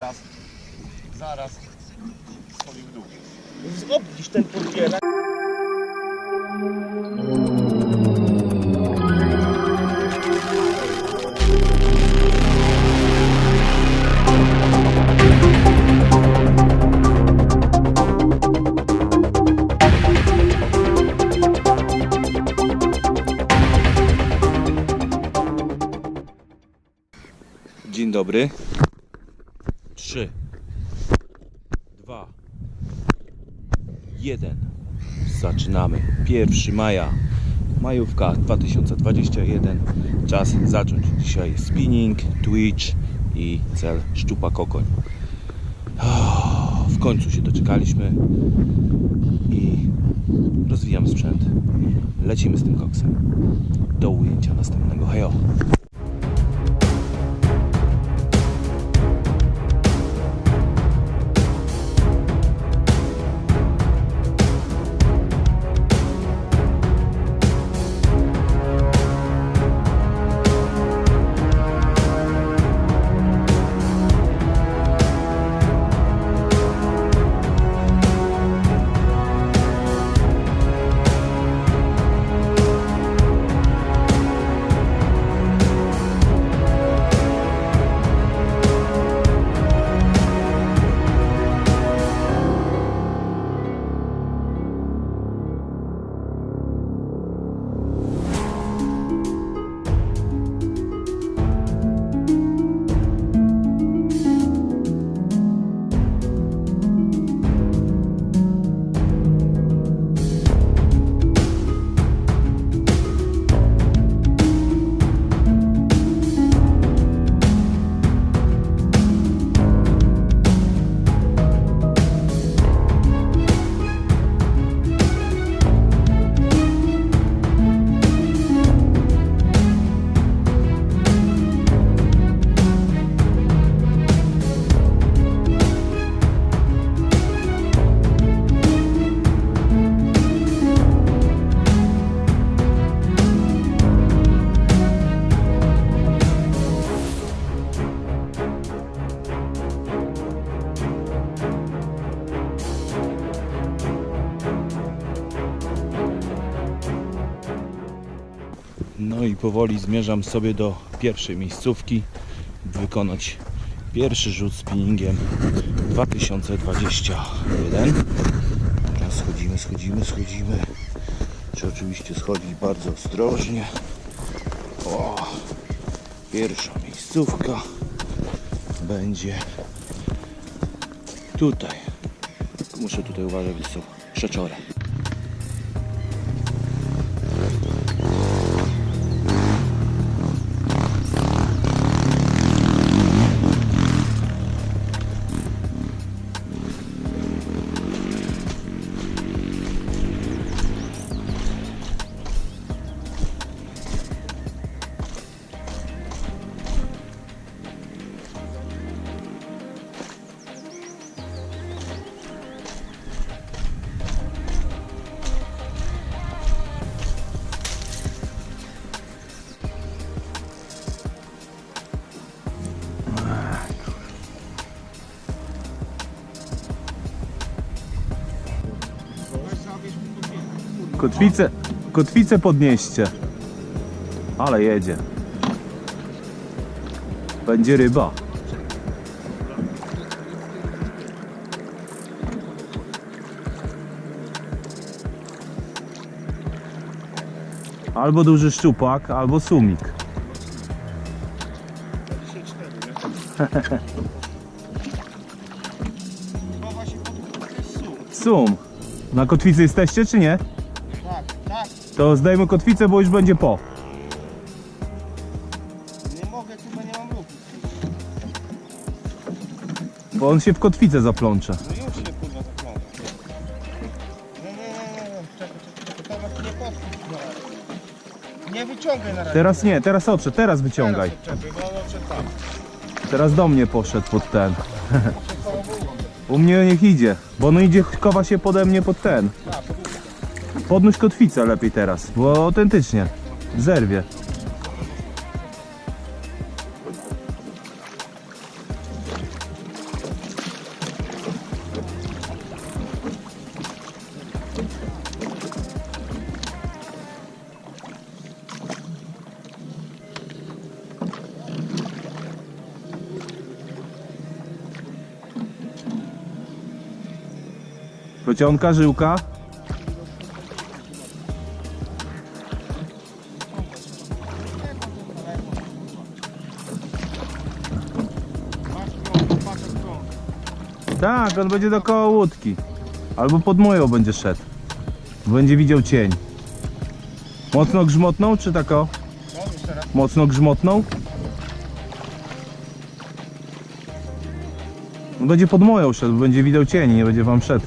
Zaraz, zaraz schodzi w dół. Obniż ten podbierak. Dzień dobry. 3, 2, 1. Zaczynamy. 1 maja. Majówka 2021. Czas zacząć. Dzisiaj spinning, twitch i cel szczupa kokoń. W końcu się doczekaliśmy i rozwijam sprzęt. Lecimy z tym koksem. Do ujęcia następnego. Hejo. No i powoli zmierzam sobie do pierwszej miejscówki, wykonać pierwszy rzut spinningiem 2021. Teraz schodzimy, schodzimy, schodzimy. Trzeba oczywiście schodzić bardzo ostrożnie. O, pierwsza miejscówka będzie tutaj. Muszę tutaj uważać, bo są krzeczory. Kotwicę, kotwicę podnieście. Ale jedzie. Będzie ryba. Albo duży szczupak, albo sumik. Sum. Na kotwicy jesteście, czy nie? To zdajmy kotwicę, bo już będzie po. Nie mogę, chyba nie mam ruchu. Bo on się w kotwicę zaplącze. No już się kurwa zakląłem. Nie, nie, nie, nie, nie. Czekaj, czekaj, czekaj. Tomek nie na razie. Nie wyciągaj na razie. Teraz nie, teraz odszedł, teraz wyciągaj. Teraz odczepię, bo on odszedł tam. Teraz do mnie poszedł pod ten. Przed. U mnie niech idzie, bo on idzie, chowa się pode mnie pod ten. Tak. Podnóż kotwicę lepiej teraz, bo autentycznie zerwie. Plecionka, żyłka. Tak, on będzie dookoła łódki. Albo pod moją będzie szedł. Będzie widział cień. Mocno grzmotną, czy tako? No. Mocno grzmotną? On będzie pod moją szedł, będzie widział cień, nie będzie wam szedł.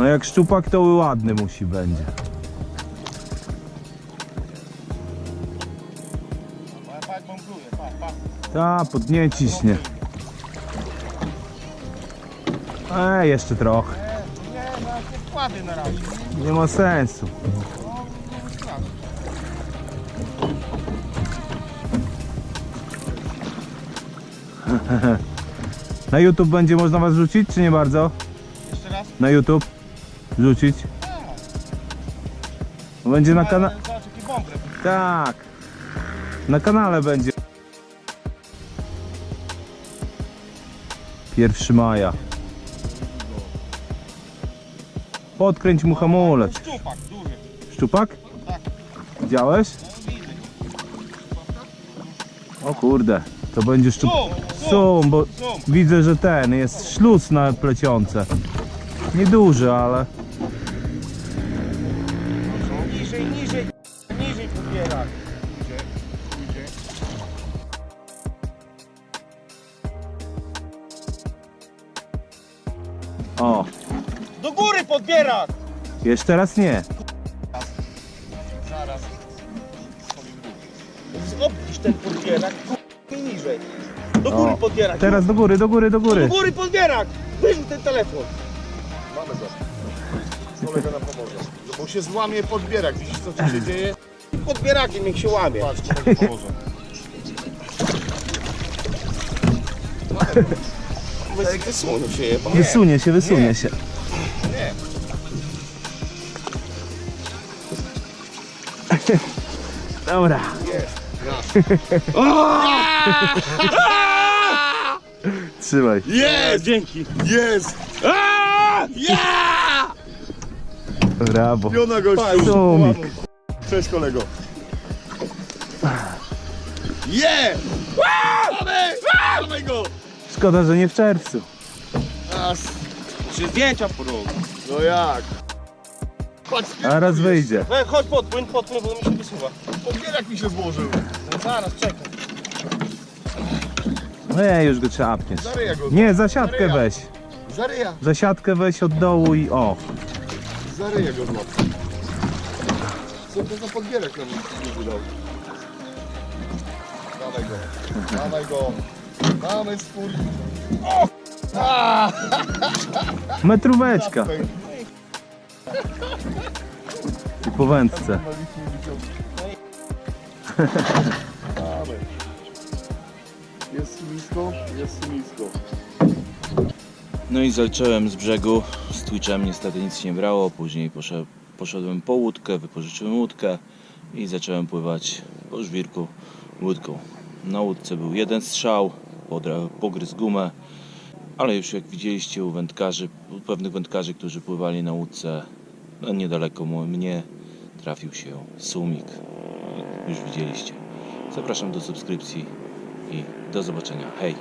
No jak szczupak to ładny musi będzie. Ta, pod nie ciśnie. E, jeszcze trochę. Nie, na razie. Nie ma sensu. Na YouTube będzie można was rzucić, czy nie bardzo? Jeszcze raz. Na YouTube rzucić. Będzie na kanale. Tak. Na kanale będzie. 1 maja. Podkręć mu hamulec. Szczupak, duży. Szczupak? Tak. Widziałeś? No. O kurde, to będzie szczupak. Sum, bo widzę, że ten jest śluz na plecionce. Nieduży, ale o, Do góry podbierak! jeszcze raz nie. Zaraz. Obniż ten podbierak i niżej. Do O, góry podbierak. Teraz do góry, do góry, do Do góry. góry podbierak! Wyrzuć ten telefon. Mamy go. Kolega nam pomoże. No bo się złamie podbierak. Widzisz co tu się dzieje? Podbierakiem niech się łamie. Patrz, kolega pomoże. Wysunie się je. bo- Wysunie się, wysunie się. Dobra. Trzymaj. Jest! Dzięki. Jest! Brawo. Piona gościu! Sumik. Cześć kolego. Je! Mamy! Szkoda, że nie w czerwcu. Czy zdjęcia porób? No jak? Patrz, A raz wyjdzie. No, chodź podpłyń, podpłyń, bo mi się wysuwa. podbierak mi się złożył. No zaraz, czekaj. Nie, już go trzeba apnieć. Zaryja go. Nie, za siatkę weź. Zaryja. Za siatkę weź od dołu i o. Zaryja go znowu. Co to za podbierak nam nie wydał? Dawaj go. Dawaj go. Mamy swój. Metróweczka. I po wędce. Mamy. Jest nisko, jest nisko. No i zalczyłem z brzegu, z Twitchem niestety nic nie brało, później poszedłem, po łódkę, wypożyczyłem łódkę i zacząłem pływać po żwirku łódką. Na łódce był jeden strzał, pogryzł gumę, ale już jak widzieliście u wędkarzy, u pewnych wędkarzy, którzy pływali na łódce, no niedaleko mnie trafił się sumik. Już widzieliście. Zapraszam do subskrypcji i do zobaczenia. Hej!